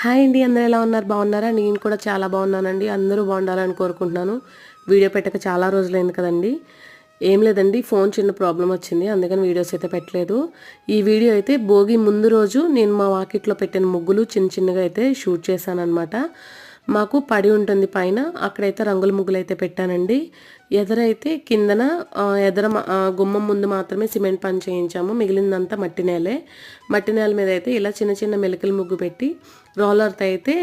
Hi అండి అందరూ ఎలా ఉన్నారు? బాగున్నారా? నేను కూడా చాలా బాగున్నానండి. అందరూ బాగుండాలని కోరుకుంటున్నాను. వీడియో పెట్టక చాలా రోజులైంది కదండి. ఏం లేదండి ఫోన్ చిన్న ప్రాబ్లం వచ్చింది అందుకని వీడియోస్ అయితే పెట్టలేదు. ఈ వీడియో అయితే భోగి ముందు రోజు నేను మా వాకిట్లో పెట్టిన ముగ్గులు చిన్న చిన్నగా అయితే షూట్ చేశాను అనమాట మాకు పడి ఉంటుంది పైన. అక్కడైతే రంగుల ముగ్గులు అయితే పెట్టానండి. ఎదరైతే కిందన ఎదర గుమ్మం ముందు మాత్రమే సిమెంట్ పని చేయించాము. మిగిలిందంతా మట్టి నేలే. మట్టి నేల మీద అయితే ఇలా చిన్న చిన్న మెలికల ముగ్గు పెట్టి రోలర్తో అయితే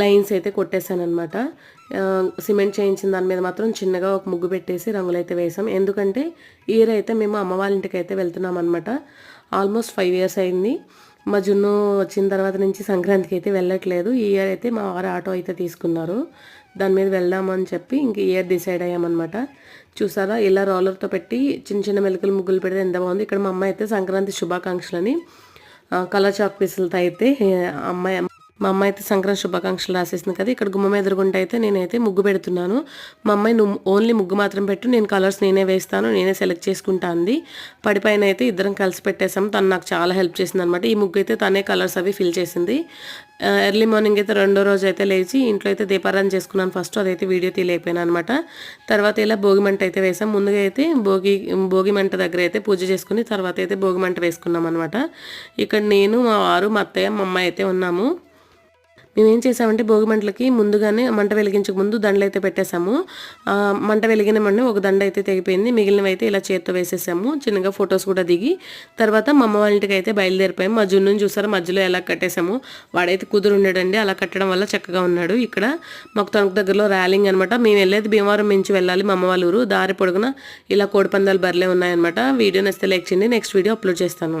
లైన్స్ అయితే కొట్టేశానమాట సిమెంట్ చేయించిన దాని మీద మాత్రం చిన్నగా ఒక ముగ్గు పెట్టేసి రంగులైతే వేసాం ఎందుకంటే ఇయర్ అయితే మేము అమ్మ వాళ్ళ ఇంటికి అయితే వెళ్తున్నాం అనమాట ఆల్మోస్ట్ ఫైవ్ ఇయర్స్ అయింది. మా జున్ను వచ్చిన తర్వాత నుంచి సంక్రాంతికి అయితే వెళ్ళట్లేదు. ఈ ఇయర్ అయితే మా వారు ఆటో అయితే తీసుకున్నారు. దాని మీద వెళ్దామని చెప్పి ఇంక ఇయర్ డిసైడ్ అయ్యామన్నమాట. చూసారా? ఇలా రోలర్తో పెట్టి చిన్న చిన్న మెలకలు ముగ్గులు పెడితే ఎంత బాగుంది. ఇక్కడ మా అమ్మాయి అయితే సంక్రాంతి శుభాకాంక్షలని కలర్ చాక్ పీసులతో అయితే అమ్మాయి మా అమ్మ అయితే సంక్రాంతి శుభాకాంక్షలు రాసేసింది కదా ఇక్కడ గుమ్మం ఎదురుగుంటే అయితే నేనైతే ముగ్గు పెడుతున్నాను. మా అమ్మాయి నువ్వు ఓన్లీ ముగ్గు మాత్రం పెట్టు నేను కలర్స్ నేనే వేస్తాను నేనే సెలెక్ట్ చేసుకుంటా అంది. పడిపైన అయితే ఇద్దరం కలిసి పెట్టేసాం తను నాకు చాలా హెల్ప్ చేసింది అనమాట ఈ ముగ్గు అయితే తనే కలర్స్ అవి ఫిల్ చేసింది. ఎర్లీ మార్నింగ్ అయితే రెండో రోజు అయితే లేచి ఇంట్లో అయితే దీపారాధన చేసుకున్నాను ఫస్ట్ అదైతే వీడియో తీయలేకపోయాను అనమాట తర్వాత ఇలా భోగి మంట అయితే వేసాం ముందుగా అయితే భోగి భోగి మంట దగ్గర అయితే పూజ చేసుకుని తర్వాత అయితే భోగి మంట వేసుకున్నాం అనమాట ఇక్కడ నేను మా వారు మా అత్తయ్య మా అమ్మాయి అయితే ఉన్నాము. మేమేం చేసామంటే భోగి మంటలకి ముందుగానే మంట వెలిగించక ముందు దండలు అయితే పెట్టేశాము మంట వెలిగిన మంటే ఒక దండ అయితే తెగిపోయింది. మిగిలినవి అయితే ఇలా చేత్తో వేసేసాము. చిన్నగా ఫొటోస్ కూడా దిగి తర్వాత మా అమ్మ వాళ్ళ ఇంటికి అయితే బయలుదేరిపోయాము. మా జున్నుని చూసారా? మధ్యలో ఎలా కట్టేసాము వాడైతే కుదురు ఉన్నాడండి అలా కట్టడం వల్ల చక్కగా ఉన్నాడు. ఇక్కడ మాకు తణుకు దగ్గరలో ర్యాలింగ్ అనమాట మేము వెళ్ళేది భీమవరం నుంచి వెళ్ళాలి మా అమ్మ వాళ్ళ ఊరు. దారి పొడుగున ఇలా కోడిపందాలు బర్లే ఉన్నాయన్నమాట. వీడియో నచ్చితే లైక్ చేయండి. నెక్స్ట్ వీడియో అప్లోడ్ చేస్తాను.